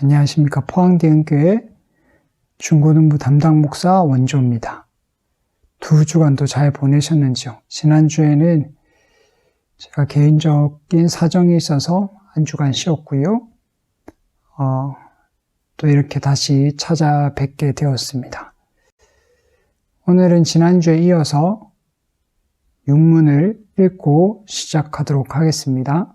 안녕하십니까. 포항대흥교회 중고등부 담당 목사 원조입니다. 두 주간도 잘 보내셨는지요? 지난주에는 제가 개인적인 사정이 있어서 한 주간 쉬었고요. 어, 또 이렇게 다시 찾아뵙게 되었습니다. 오늘은 지난주에 이어서 육문을 읽고 시작하도록 하겠습니다.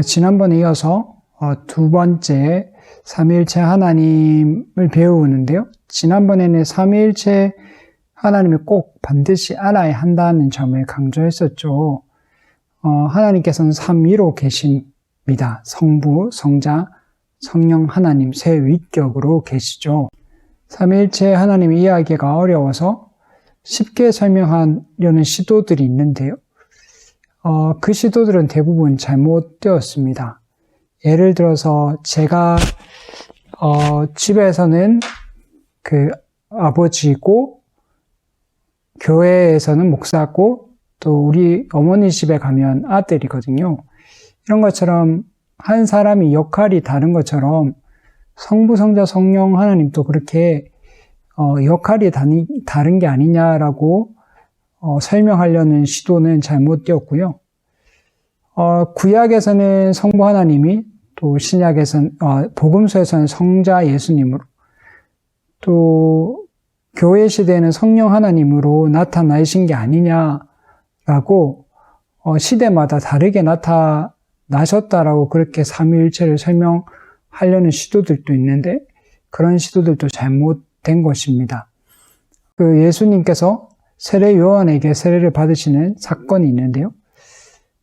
지난번에 이어서 어, 두 번째 삼위일체 하나님을 배우는데요. 지난번에는 삼위일체 하나님을 꼭 반드시 알아야 한다는 점을 강조했었죠. 어, 하나님께서는 삼위로 계십니다. 성부, 성자, 성령 하나님 세 위격으로 계시죠. 삼위일체 하나님 이야기가 어려워서 쉽게 설명하려는 시도들이 있는데요. 어, 그 시도들은 대부분 잘못되었습니다. 예를 들어서 제가 어, 집에서는 그 아버지고 교회에서는 목사고 또 우리 어머니 집에 가면 아들이거든요. 이런 것처럼 한 사람이 역할이 다른 것처럼 성부, 성자, 성령 하나님도 그렇게 어, 역할이 다른 게 아니냐라고 어, 설명하려는 시도는 잘못되었고요. 어, 구약에서는 성부 하나님이 또 신약에서는 어, 복음서에서는 성자 예수님으로 또 교회 시대에는 성령 하나님으로 나타나신 게 아니냐라고 어, 시대마다 다르게 나타나셨다라고 그렇게 삼위일체를 설명하려는 시도들도 있는데 그런 시도들도 잘못된 것입니다. 그 예수님께서 세례 요한에게 세례를 받으시는 사건이 있는데요.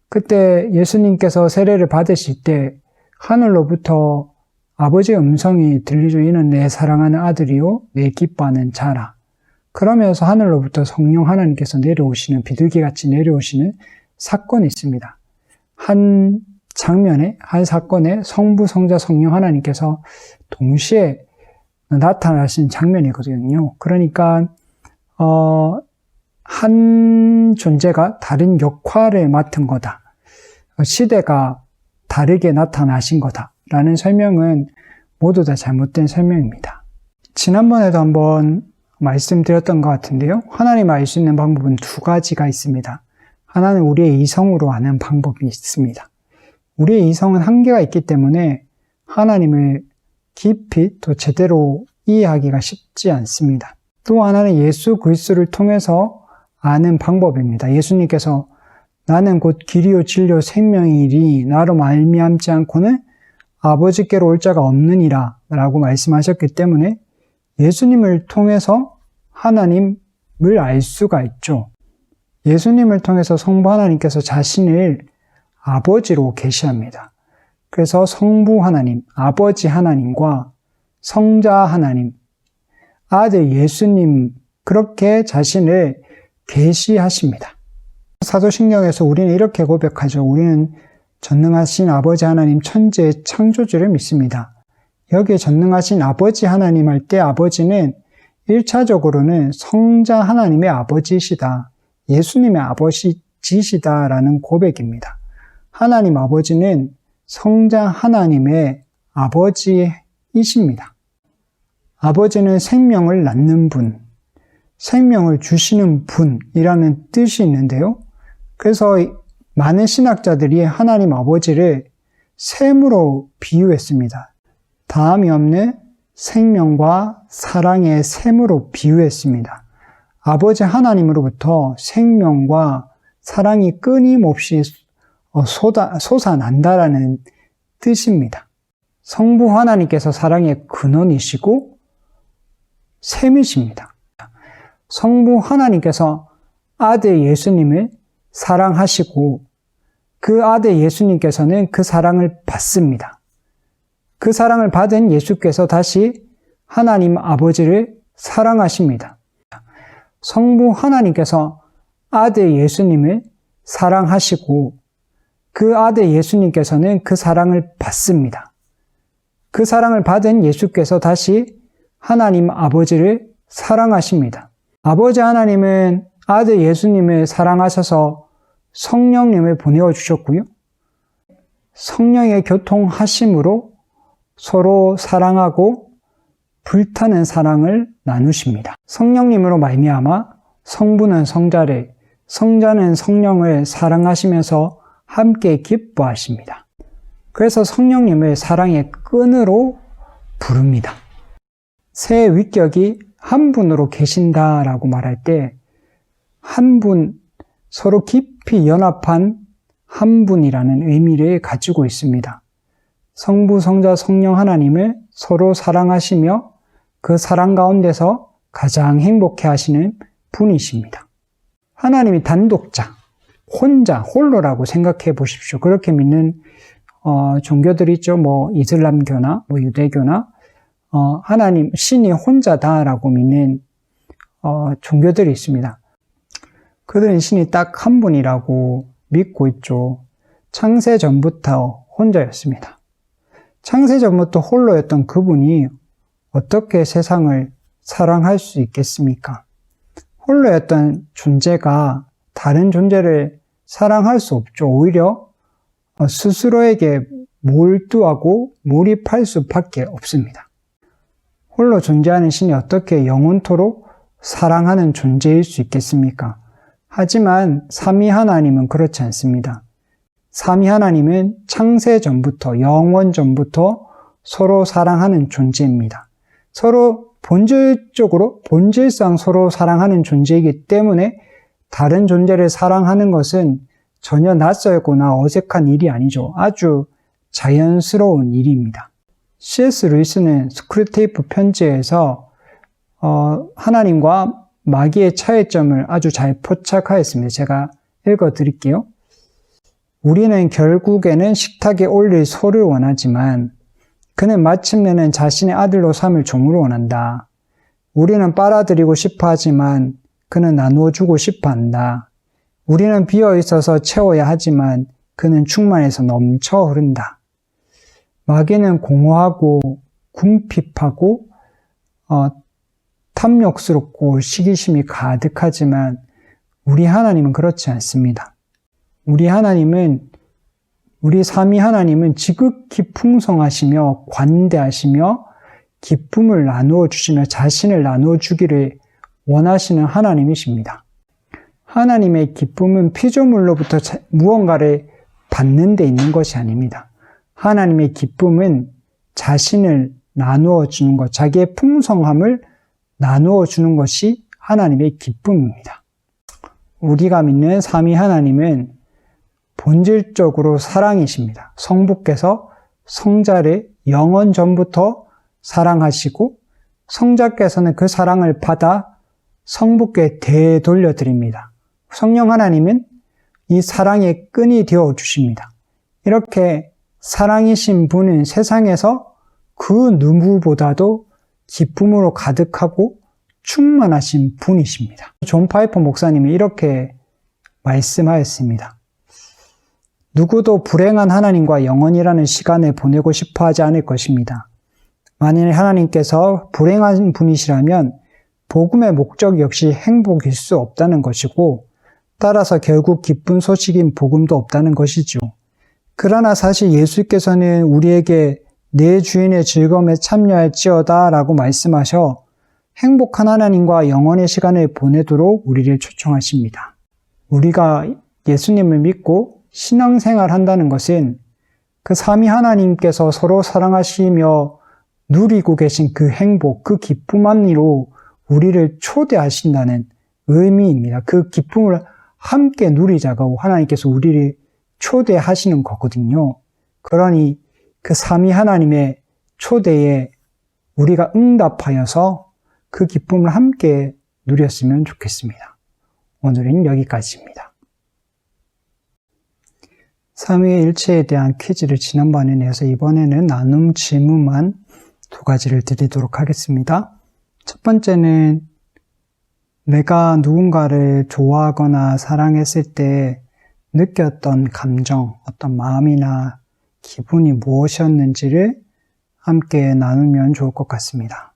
그때 예수님께서 세례를 받으실 때 하늘로부터 아버지의 음성이 들리죠. 이는 내 사랑하는 아들이요, 내 기뻐하는 자라. 그러면서 하늘로부터 성령 하나님께서 내려오시는, 비둘기같이 내려오시는 사건이 있습니다. 한 장면에, 한 사건에 성부, 성자, 성령 하나님께서 동시에 나타나신 장면이거든요. 그러니까, 어, 한 존재가 다른 역할을 맡은 거다. 시대가 다르게 나타나신 거다 라는 설명은 모두 다 잘못된 설명입니다. 지난번에도 한번 말씀드렸던 것 같은데요. 하나님 알 수 있는 방법은 두 가지가 있습니다. 하나는 우리의 이성으로 아는 방법이 있습니다. 우리의 이성은 한계가 있기 때문에 하나님을 깊이 또 제대로 이해하기가 쉽지 않습니다. 또 하나는 예수 그리스도를 통해서 아는 방법입니다. 예수님께서 나는 곧 길이요 진료 생명이리 나로 말미암지 않고는 아버지께로 올 자가 없느니라 라고 말씀하셨기 때문에 예수님을 통해서 하나님을 알 수가 있죠. 예수님을 통해서 성부 하나님께서 자신을 아버지로 계시합니다. 그래서 성부 하나님, 아버지 하나님과 성자 하나님, 아들 예수님 그렇게 자신을 계시하십니다. 사도신경에서 우리는 이렇게 고백하죠. 우리는 전능하신 아버지 하나님 천재 창조주를 믿습니다. 여기에 전능하신 아버지 하나님 할 때 아버지는 1차적으로는 성자 하나님의 아버지시다. 예수님의 아버지시다라는 고백입니다. 하나님 아버지는 성자 하나님의 아버지이십니다. 아버지는 생명을 낳는 분, 생명을 주시는 분이라는 뜻이 있는데요. 그래서 많은 신학자들이 하나님 아버지를 샘으로 비유했습니다. 다음이 없는 생명과 사랑의 샘으로 비유했습니다. 아버지 하나님으로부터 생명과 사랑이 끊임없이 어, 쏟아, 솟아난다라는 뜻입니다. 성부 하나님께서 사랑의 근원이시고 샘이십니다. 성부 하나님께서 아들 예수님을 사랑하시고 그 아들 예수님께서는 그 사랑을 받습니다. 그 사랑을 받은 예수께서 다시 하나님 아버지를 사랑하십니다. 성부 하나님께서 아들 예수님을 사랑하시고 그 아들 예수님께서는 그 사랑을 받습니다. 그 사랑을 받은 예수께서 다시 하나님 아버지를 사랑하십니다. 아버지 하나님은 아들 예수님을 사랑하셔서 성령님을 보내어 주셨고요. 성령의 교통하심으로 서로 사랑하고 불타는 사랑을 나누십니다. 성령님으로 말미암아 성부는 성자를, 성자는 성령을 사랑하시면서 함께 기뻐하십니다. 그래서 성령님을 사랑의 끈으로 부릅니다. 새 위격이 한 분으로 계신다라고 말할 때 한 분, 서로 깊이 연합한 한 분이라는 의미를 가지고 있습니다. 성부, 성자, 성령 하나님을 서로 사랑하시며 그 사랑 가운데서 가장 행복해 하시는 분이십니다. 하나님이 단독자, 혼자, 홀로라고 생각해 보십시오. 그렇게 믿는 어, 종교들 있죠. 뭐 이슬람교나 뭐 유대교나 어, 하나님 신이 혼자다라고 믿는 어, 종교들이 있습니다. 그들은 신이 딱 한 분이라고 믿고 있죠. 창세 전부터 혼자였습니다. 창세 전부터 홀로였던 그분이 어떻게 세상을 사랑할 수 있겠습니까? 홀로였던 존재가 다른 존재를 사랑할 수 없죠. 오히려 스스로에게 몰두하고 몰입할 수밖에 없습니다. 홀로 존재하는 신이 어떻게 영원토록 사랑하는 존재일 수 있겠습니까? 하지만 삼위 하나님은 그렇지 않습니다. 삼위 하나님은 창세 전부터 영원 전부터 서로 사랑하는 존재입니다. 서로 본질적으로 본질상 서로 사랑하는 존재이기 때문에 다른 존재를 사랑하는 것은 전혀 낯설거나 어색한 일이 아니죠. 아주 자연스러운 일입니다. C.S. 루이스는 스크루테이프 편지에서 어, 하나님과 마귀의 차이점을 아주 잘 포착하였습니다. 제가 읽어 드릴게요. 우리는 결국에는 식탁에 올릴 소를 원하지만 그는 마침내는 자신의 아들로 삼을 종으로 원한다. 우리는 빨아들이고 싶어 하지만 그는 나누어 주고 싶어 한다. 우리는 비어 있어서 채워야 하지만 그는 충만해서 넘쳐 흐른다. 마귀는 공허하고 궁핍하고 어, 탐욕스럽고 시기심이 가득하지만 우리 하나님은 그렇지 않습니다. 우리 하나님은 우리 삼위 하나님은 지극히 풍성하시며 관대하시며 기쁨을 나누어 주시며 자신을 나누어 주기를 원하시는 하나님이십니다. 하나님의 기쁨은 피조물로부터 무언가를 받는 데 있는 것이 아닙니다. 하나님의 기쁨은 자신을 나누어 주는 것, 자기의 풍성함을 나누어 주는 것이 하나님의 기쁨입니다. 우리가 믿는 삼위 하나님은 본질적으로 사랑이십니다. 성부께서 성자를 영원 전부터 사랑하시고 성자께서는 그 사랑을 받아 성부께 되돌려 드립니다. 성령 하나님은 이 사랑의 끈이 되어 주십니다. 이렇게 사랑이신 분은 세상에서 그 누구보다도 기쁨으로 가득하고 충만하신 분이십니다. 존 파이퍼 목사님이 이렇게 말씀하였습니다. 누구도 불행한 하나님과 영원이라는 시간을 보내고 싶어 하지 않을 것입니다. 만일 하나님께서 불행한 분이시라면 복음의 목적 역시 행복일 수 없다는 것이고 따라서 결국 기쁜 소식인 복음도 없다는 것이죠. 그러나 사실 예수께서는 우리에게 내 주인의 즐거움에 참여할지어다 라고 말씀하셔 행복한 하나님과 영원의 시간을 보내도록 우리를 초청하십니다. 우리가 예수님을 믿고 신앙생활 한다는 것은 그 삼위 하나님께서 서로 사랑하시며 누리고 계신 그 행복, 그 기쁨만으로 우리를 초대하신다는 의미입니다. 그 기쁨을 함께 누리자고 하나님께서 우리를 초대하시는 거거든요. 그러니 그 삼위 하나님의 초대에 우리가 응답하여서 그 기쁨을 함께 누렸으면 좋겠습니다. 오늘은 여기까지입니다. 삼위의 일체에 대한 퀴즈를 지난번에 내서 이번에는 나눔 질문만 두 가지를 드리도록 하겠습니다. 첫 번째는 내가 누군가를 좋아하거나 사랑했을 때 느꼈던 감정, 어떤 마음이나 기분이 무엇이었는지를 함께 나누면 좋을 것 같습니다.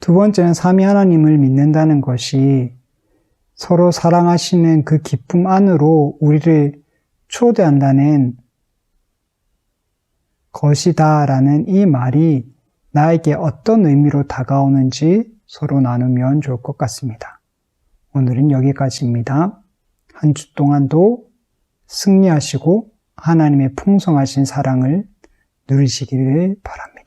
두 번째는 삼위 하나님을 믿는다는 것이 서로 사랑하시는 그 기쁨 안으로 우리를 초대한다는 것이다라는 이 말이 나에게 어떤 의미로 다가오는지 서로 나누면 좋을 것 같습니다. 오늘은 여기까지입니다. 한 주 동안도 승리하시고 하나님의 풍성하신 사랑을 누리시기를 바랍니다.